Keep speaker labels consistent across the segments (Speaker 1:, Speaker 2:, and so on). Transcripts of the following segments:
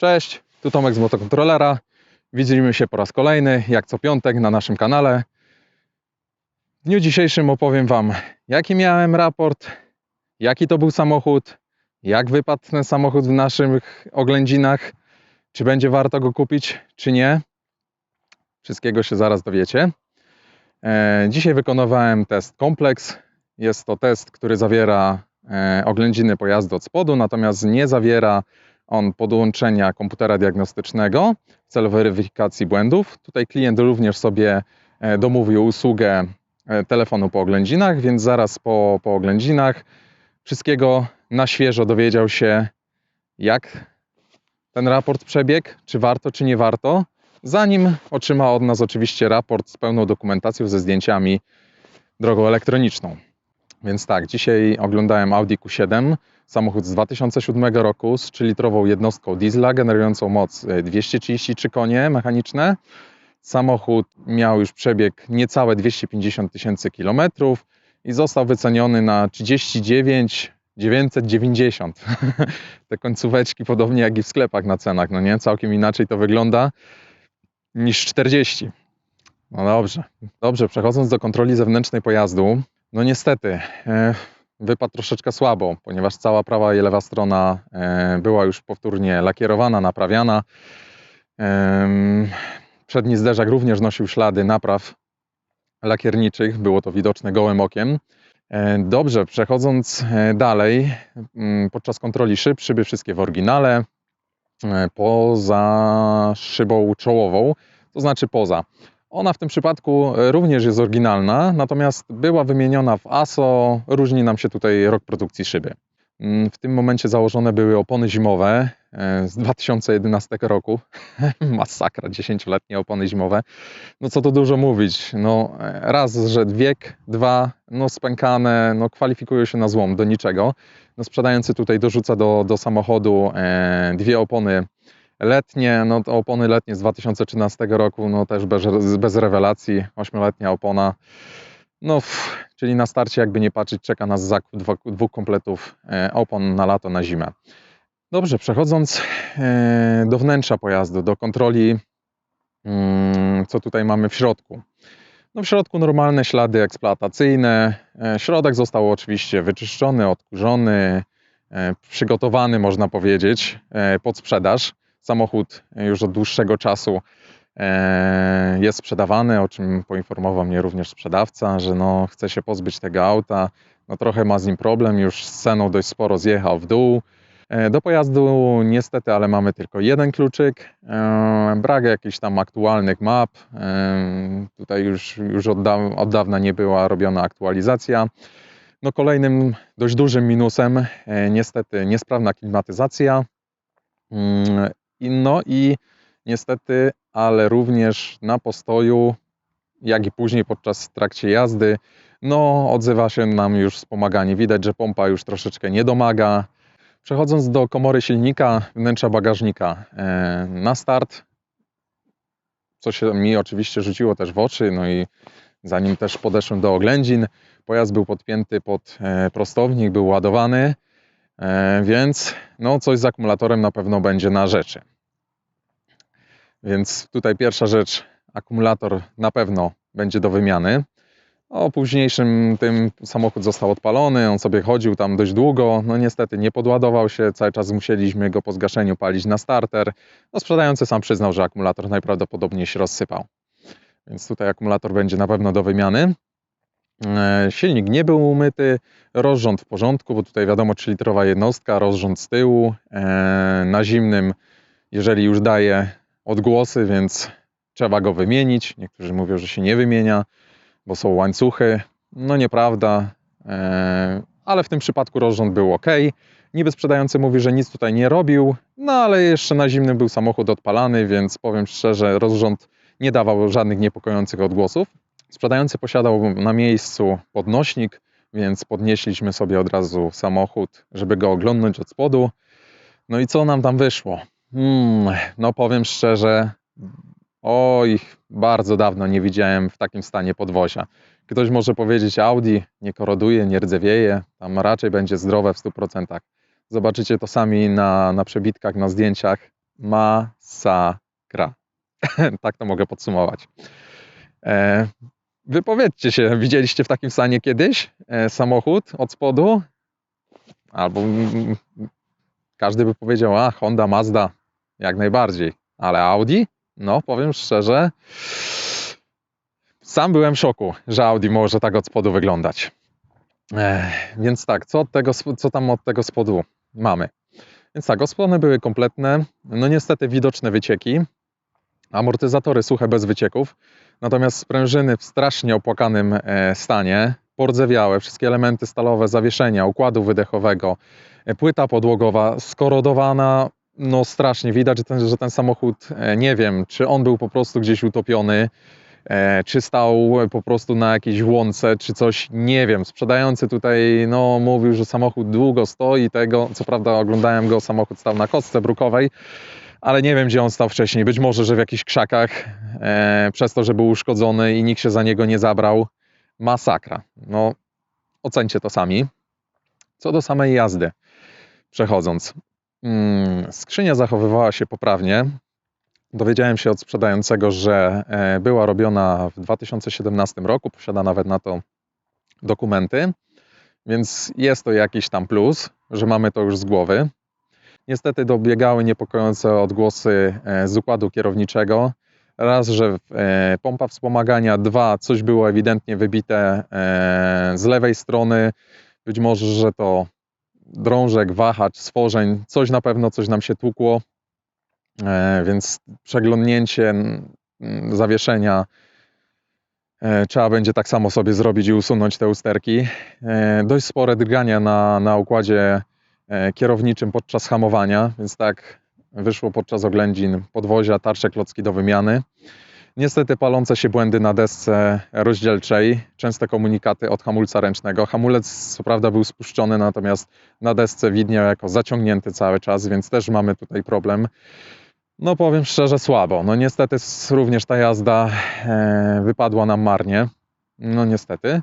Speaker 1: Cześć, tu Tomek z Motokontrolera. Widzimy się po raz kolejny, jak co piątek na naszym kanale. W dniu dzisiejszym opowiem Wam, jaki miałem raport, jaki to był samochód, jak wypadł ten samochód w naszych oględzinach, czy będzie warto go kupić, czy nie. Wszystkiego się zaraz dowiecie. E, Dzisiaj wykonywałem test kompleks. Jest to test, który zawiera e, oględziny pojazdu od spodu, natomiast nie zawiera on podłączenia komputera diagnostycznego w celu weryfikacji błędów. Tutaj klient również sobie e, domówił usługę e, telefonu po oględzinach, więc zaraz po, po oględzinach wszystkiego na świeżo dowiedział się, jak ten raport przebiegł, czy warto, czy nie warto, zanim otrzyma od nas oczywiście raport z pełną dokumentacją ze zdjęciami drogą elektroniczną. Więc tak, dzisiaj oglądałem Audi Q7, samochód z 2007 roku z 3-litrową jednostką diesla generującą moc e, 233 konie mechaniczne. Samochód miał już przebieg niecałe 250 tysięcy kilometrów i został wyceniony na 39 990. Te końcóweczki podobnie jak i w sklepach na cenach, no nie? Całkiem inaczej to wygląda niż 40. No dobrze. Dobrze, przechodząc do kontroli zewnętrznej pojazdu, no niestety e, wypadł troszeczkę słabo, ponieważ cała prawa i lewa strona e, była już powtórnie lakierowana, naprawiana. Przedni zderzak również nosił ślady napraw lakierniczych, było to widoczne gołym okiem. E, Dobrze, przechodząc e, dalej, mm, podczas kontroli szyb, szyby wszystkie w oryginale, poza szybą czołową, to znaczy poza. Ona w tym przypadku e, również jest oryginalna, natomiast była wymieniona w ASO, różni nam się tutaj rok produkcji szyby. Mm, W tym momencie założone były opony zimowe e, z 2011 roku. Masakra, 10-letnie opony zimowe. No co tu dużo mówić. No, e, raz, że wiek, dwa, no spękane, no kwalifikują się na złom, do niczego. No, sprzedający tutaj dorzuca do, do samochodu dwie opony letnie, no to opony letnie z 2013 roku, no też bez, bez rewelacji, ośmioletnia opona. No, pff, czyli na starcie, jakby nie patrzeć, czeka nas zakup dwóch kompletów e, opon na lato, na zimę. Dobrze, przechodząc e, do wnętrza pojazdu, do kontroli, mm, co tutaj mamy w środku. No w środku normalne ślady eksploatacyjne. E, Środek został oczywiście wyczyszczony, odkurzony, przygotowany, można powiedzieć, pod sprzedaż. Samochód już od dłuższego czasu e, jest sprzedawany, o czym poinformował mnie również sprzedawca, że no, chce się pozbyć tego auta. No, trochę ma z nim problem, już z ceną dość sporo zjechał w dół. E, Do pojazdu niestety, ale mamy tylko jeden kluczyk. E, Brak jakichś tam aktualnych map. Tutaj już, już od, da- od dawna nie była robiona aktualizacja. No kolejnym dość dużym minusem niestety niesprawna klimatyzacja. Mm, i niestety, ale również na postoju, jak i później podczas trakcie jazdy, no odzywa się nam już wspomaganie. Widać, że pompa już troszeczkę nie domaga. Przechodząc do komory silnika, wnętrza bagażnika, e, na start, co się mi oczywiście rzuciło też w oczy, no i zanim też podeszłem do oględzin, pojazd był podpięty pod e, prostownik, był ładowany, więc no coś z akumulatorem na pewno będzie na rzeczy. Więc tutaj pierwsza rzecz, akumulator na pewno będzie do wymiany. O późniejszym tym samochód został odpalony, on sobie chodził tam dość długo, no niestety nie podładował się, cały czas musieliśmy go po zgaszeniu palić na starter. No sprzedający sam przyznał, że akumulator najprawdopodobniej się rozsypał. Więc tutaj akumulator będzie na pewno do wymiany. E, Silnik nie był umyty, rozrząd w porządku, bo tutaj wiadomo 3-litrowa jednostka, rozrząd z tyłu. E, Na zimnym, jeżeli już daje odgłosy, więc trzeba go wymienić. Niektórzy mówią, że się nie wymienia, bo są łańcuchy. No nieprawda, e, ale w tym przypadku rozrząd był ok. Niby sprzedający mówi, że nic tutaj nie robił, no ale jeszcze na zimnym był samochód odpalany, więc powiem szczerze, rozrząd nie dawał żadnych niepokojących odgłosów. Sprzedający posiadał na miejscu podnośnik, więc podnieśliśmy sobie od razu samochód, żeby go oglądnąć od spodu. No i co nam tam wyszło? Hmm, no powiem szczerze, oj, bardzo dawno nie widziałem w takim stanie podwozia. Ktoś może powiedzieć Audi nie koroduje, nie rdzewieje, tam raczej będzie zdrowe w 100%. Zobaczycie to sami na, na przebitkach, na zdjęciach. masakra. tak to mogę podsumować. E, wypowiedzcie się, widzieliście w takim stanie kiedyś e, samochód od spodu? Albo mm, każdy by powiedział, a Honda, Mazda, jak najbardziej, ale Audi? No, powiem szczerze, sam byłem w szoku, że Audi może tak od spodu wyglądać. Więc tak, co, od tego, co tam od tego spodu mamy? Więc tak, osłony były kompletne, no niestety widoczne wycieki, amortyzatory suche bez wycieków, natomiast sprężyny w strasznie opłakanym e, stanie, pordzewiałe, wszystkie elementy stalowe, zawieszenia, układu wydechowego, e, płyta podłogowa skorodowana, no strasznie widać, że ten, że ten samochód, e, nie wiem, czy on był po prostu gdzieś utopiony, czy stał po prostu na jakiejś łące, czy coś, nie wiem. Sprzedający tutaj, no, mówił, że samochód długo stoi tego, co prawda oglądałem go, samochód stał na kostce brukowej, ale nie wiem, gdzie on stał wcześniej. Być może, że w jakichś krzakach, e, przez to, że był uszkodzony i nikt się za niego nie zabrał. Masakra. No, ocencie to sami. Co do samej jazdy, przechodząc. Mm, skrzynia zachowywała się poprawnie. Dowiedziałem się od sprzedającego, że e, była robiona w 2017 roku, posiada nawet na to dokumenty, więc jest to jakiś tam plus, że mamy to już z głowy. Niestety dobiegały niepokojące odgłosy e, z układu kierowniczego. Raz, że e, pompa wspomagania, dwa, coś było ewidentnie wybite e, z lewej strony. Być może, że to drążek, wahacz, stworzeń, coś na pewno, coś nam się tłukło, więc przeglądnięcie zawieszenia trzeba będzie tak samo sobie zrobić i usunąć te usterki. Dość spore drgania na, na układzie kierowniczym podczas hamowania, więc tak wyszło podczas oględzin podwozia, tarcze klocki do wymiany. Niestety palące się błędy na desce rozdzielczej, częste komunikaty od hamulca ręcznego. Hamulec co prawda był spuszczony, natomiast na desce widniał jako zaciągnięty cały czas, więc też mamy tutaj problem. No powiem szczerze, słabo. No niestety również ta jazda e, wypadła nam marnie. No niestety.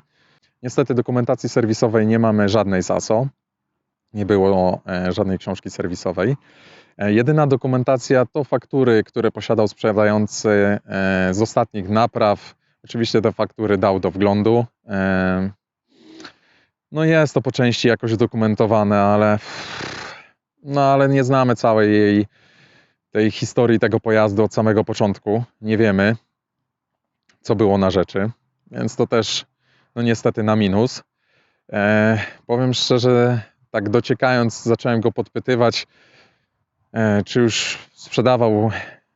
Speaker 1: Niestety dokumentacji serwisowej nie mamy żadnej z ASO. Nie było e, żadnej książki serwisowej. E, Jedyna dokumentacja to faktury, które posiadał sprzedający e, z ostatnich napraw. Oczywiście te faktury dał do wglądu. No jest to po części jakoś dokumentowane, ale no ale nie znamy całej jej tej historii tego pojazdu od samego początku. Nie wiemy, co było na rzeczy, więc to też no niestety na minus. E, powiem szczerze, tak dociekając, zacząłem go podpytywać, e, czy już sprzedawał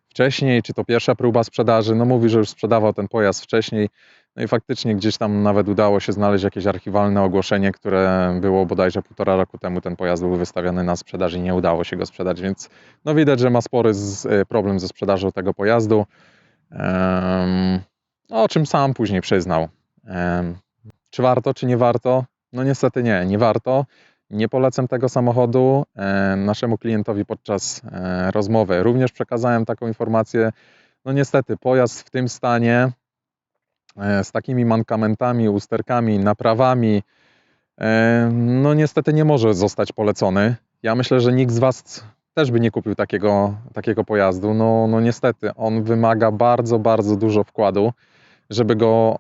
Speaker 1: wcześniej, czy to pierwsza próba sprzedaży. No mówi, że już sprzedawał ten pojazd wcześniej. No i faktycznie gdzieś tam nawet udało się znaleźć jakieś archiwalne ogłoszenie, które było bodajże półtora roku temu. Ten pojazd był wystawiony na sprzedaż i nie udało się go sprzedać, więc no widać, że ma spory z, e, problem ze sprzedażą tego pojazdu. Em, o czym sam później przyznał. Em, czy warto, czy nie warto? No niestety nie, nie warto. Nie polecam tego samochodu e, naszemu klientowi podczas e, rozmowy. Również przekazałem taką informację. No niestety, pojazd w tym stanie, e, z takimi mankamentami, usterkami, naprawami, no niestety nie może zostać polecony. Ja myślę, że nikt z Was też by nie kupił takiego, takiego pojazdu. No, no niestety, on wymaga bardzo, bardzo dużo wkładu, żeby go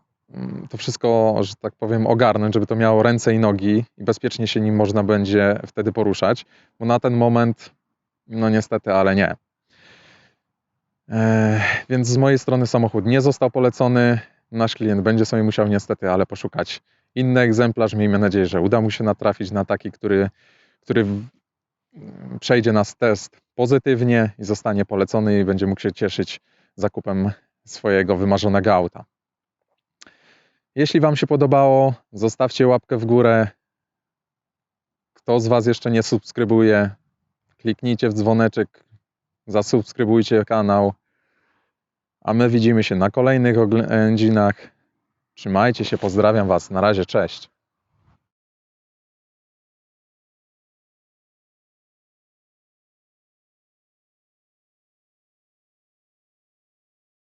Speaker 1: to wszystko, że tak powiem, ogarnąć, żeby to miało ręce i nogi i bezpiecznie się nim można będzie wtedy poruszać, bo na ten moment, no niestety, ale nie. Więc z mojej strony samochód nie został polecony. Nasz klient będzie sobie musiał niestety, ale poszukać inny egzemplarz. Miejmy nadzieję, że uda mu się natrafić na taki, który, który w- m, przejdzie nas test pozytywnie i zostanie polecony i będzie mógł się cieszyć zakupem swojego wymarzonego auta. Jeśli Wam się podobało, zostawcie łapkę w górę. Kto z Was jeszcze nie subskrybuje, kliknijcie w dzwoneczek, zasubskrybujcie kanał. A my widzimy się na kolejnych oględzinach. Trzymajcie się, pozdrawiam Was. Na razie, cześć.